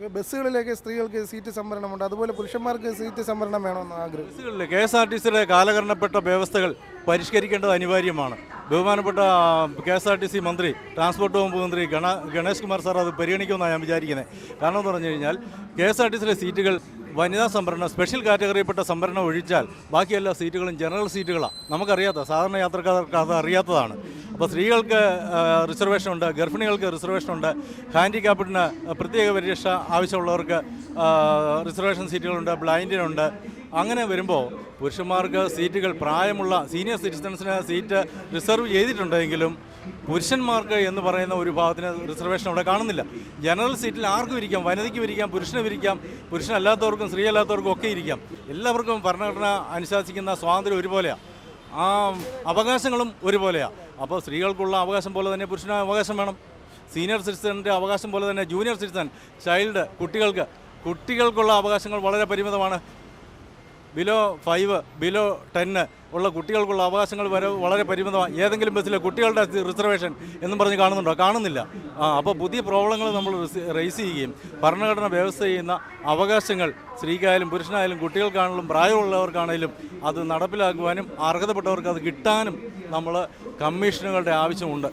ബസ്സുകളിലേക്ക് സ്ത്രീകൾക്ക് സീറ്റ് സംവരണമുണ്ട്. അതുപോലെ പുരുഷന്മാർക്ക് സീറ്റ് സംവരണം വേണമെന്ന് ആഗ്രഹം. ബസ്സുകളിൽ കെ എസ് ആർ ടി സിയുടെ കാലഘരണപ്പെട്ട വ്യവസ്ഥകൾ പരിഷ്കരിക്കേണ്ടത് അനിവാര്യമാണ്. ബഹുമാനപ്പെട്ട K S R T C മന്ത്രി ട്രാൻസ്പോർട്ട് വകുപ്പ് മന്ത്രി ഗണ ഗണേഷ് കുമാർ സാർ അത് പരിഗണിക്കുമെന്നാണ് ഞാൻ വിചാരിക്കുന്നത്. കാരണം എന്ന് പറഞ്ഞു കഴിഞ്ഞാൽ കെ എസ് ആർ ടി സിയിലെ സീറ്റുകൾ വനിതാ സംവരണം സ്പെഷ്യൽ കാറ്റഗറിയിൽപ്പെട്ട സംവരണം ഒഴിച്ചാൽ ബാക്കി എല്ലാ സീറ്റുകളും ജനറൽ സീറ്റുകളാണ് നമുക്കറിയാത്ത സാധാരണ യാത്രക്കാർക്ക് അത് അറിയാത്തതാണ്. അപ്പോൾ സ്ത്രീകൾക്ക് റിസർവേഷൻ ഉണ്ട് ഗർഭിണികൾക്ക് റിസർവേഷൻ ഉണ്ട് ഹാൻഡിക്യാപ്ഡിന് പ്രത്യേക പരിരക്ഷ ആവശ്യമുള്ളവർക്ക് റിസർവേഷൻ സീറ്റുകളുണ്ട് ബ്ലൈൻഡിനുണ്ട്. അങ്ങനെ വരുമ്പോൾ പുരുഷന്മാർക്ക് സീറ്റുകൾ പ്രായമുള്ള സീനിയർ സിറ്റിസൺസിന് സീറ്റ് റിസർവ് ചെയ്തിട്ടുണ്ടെങ്കിലും പുരുഷന്മാർക്ക് എന്ന് പറയുന്ന ഒരു ഭാഗത്തിന് റിസർവേഷൻ അവിടെ കാണുന്നില്ല. ജനറൽ സീറ്റിൽ ആർക്കും ഇരിക്കാം. വനിതയ്ക്കും ഇരിക്കാം. പുരുഷനും ഇരിക്കാം. പുരുഷനല്ലാത്തവർക്കും സ്ത്രീ അല്ലാത്തവർക്കും ഒക്കെ ഇരിക്കാം. എല്ലാവർക്കും ഭരണഘടന അനുശാസിക്കുന്ന സ്വാതന്ത്ര്യം ഒരുപോലെയാണ് ആ അവകാശങ്ങളും ഒരുപോലെയാണ് അപ്പോൾ സ്ത്രീകൾക്കുള്ള അവകാശം പോലെ തന്നെ പുരുഷന് അവകാശം വേണം. സീനിയർ സിറ്റിസണിന്റെ അവകാശം പോലെ തന്നെ ജൂനിയർ സിറ്റിസൺ ചൈൽഡ് കുട്ടികൾക്ക്. കുട്ടികൾക്കുള്ള അവകാശങ്ങൾ വളരെ പരിമിതമാണ്. ബിലോ ഫൈവ് ബിലോ ടെന്ന് ഉള്ള കുട്ടികൾക്കുള്ള അവകാശങ്ങൾ വരെ വളരെ പരിമിതമാണ്. ഏതെങ്കിലും ബസ്സിലെ കുട്ടികളുടെ റിസർവേഷൻ എന്നും പറഞ്ഞ് കാണുന്നുണ്ടോ? കാണുന്നില്ല. ആ അപ്പോൾ പുതിയ പ്രോബ്ലങ്ങൾ നമ്മൾ റേസ് ചെയ്യുകയും ഭരണഘടന വ്യവസ്ഥ ചെയ്യുന്ന അവകാശങ്ങൾ സ്ത്രീക്കായാലും പുരുഷനായാലും കുട്ടികൾക്കാണെങ്കിലും പ്രായമുള്ളവർക്കാണെങ്കിലും അത് നടപ്പിലാക്കുവാനും അർഹതപ്പെട്ടവർക്ക് അത് കിട്ടാനും നമ്മൾ കമ്മീഷനുകളുടെ ആവശ്യമുണ്ട്.